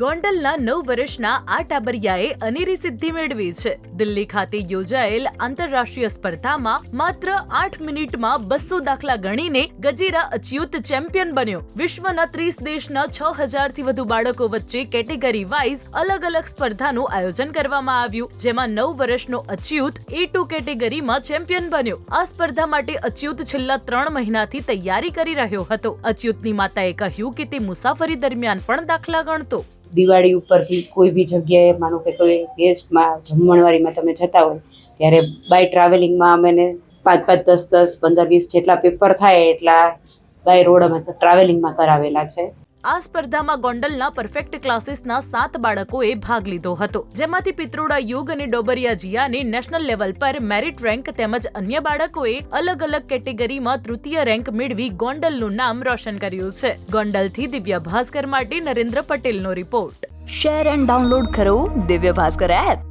ગોંડલના નવ વર્ષના આ ટાબરિયાએ અનેરી સિદ્ધિ મેળવી છે. દિલ્હી ખાતે યોજાયેલ આંતરરાષ્ટ્રીય સ્પર્ધામાં માત્ર આઠ મિનિટમાં બસો દાખલા ગણીને ગજેરા અચ્યુત ચેમ્પિયન બન્યો. વિશ્વના ત્રીસ દેશના છ હજારથી વધુ બાળકો વચ્ચે કેટેગરી વાઇઝ અલગ અલગ સ્પર્ધાનું આયોજન કરવામાં આવ્યું, જેમાં નવ વર્ષનો અચ્યુત એ ટુ કેટેગરીમાં ચેમ્પિયન બન્યો. આ સ્પર્ધા માટે અચ્યુત છેલ્લા ત્રણ મહિનાથી તૈયારી કરી રહ્યો હતો. અચ્યુતની માતાએ કહ્યું કે તે મુસાફરી દરમિયાન પણ દાખલા ગણતો. દિવાળી ઉપરથી કોઈ બી જગ્યાએ માનો કે કોઈ ગેસ્ટમાં જમણવારીમાં તમે જતા હોય, ત્યારે બાય ટ્રાવેલિંગમાં અમેને પાંચ પાંચ, દસ દસ, પંદર, વીસ જેટલા પેપર થાય એટલા બાય રોડ અમે ટ્રાવેલિંગમાં કરાવેલા છે. આ સ્પર્ધામાં ગોંડલના પરફેક્ટ ક્લાસીસના સાત બાળકોએ ભાગ લીધો હતો. જેમાંથી પિત્રોડા યુગ અને ડોબરિયા જીયાને નેશનલ લેવલ પર મેરિટ રેન્ક તેમજ અન્ય બાળકોએ અલગ અલગ કેટેગરીમાં તૃતીય રેન્ક મેળવી ગોંડલનું નામ રોશન કર્યું છે. ગોંડલથી દિવ્ય ભાસ્કર માટે નરેન્દ્ર પટેલનો રિપોર્ટ શેર એન્ડ ડાઉનલોડ કરો દિવ્ય ભાસ્કર એપ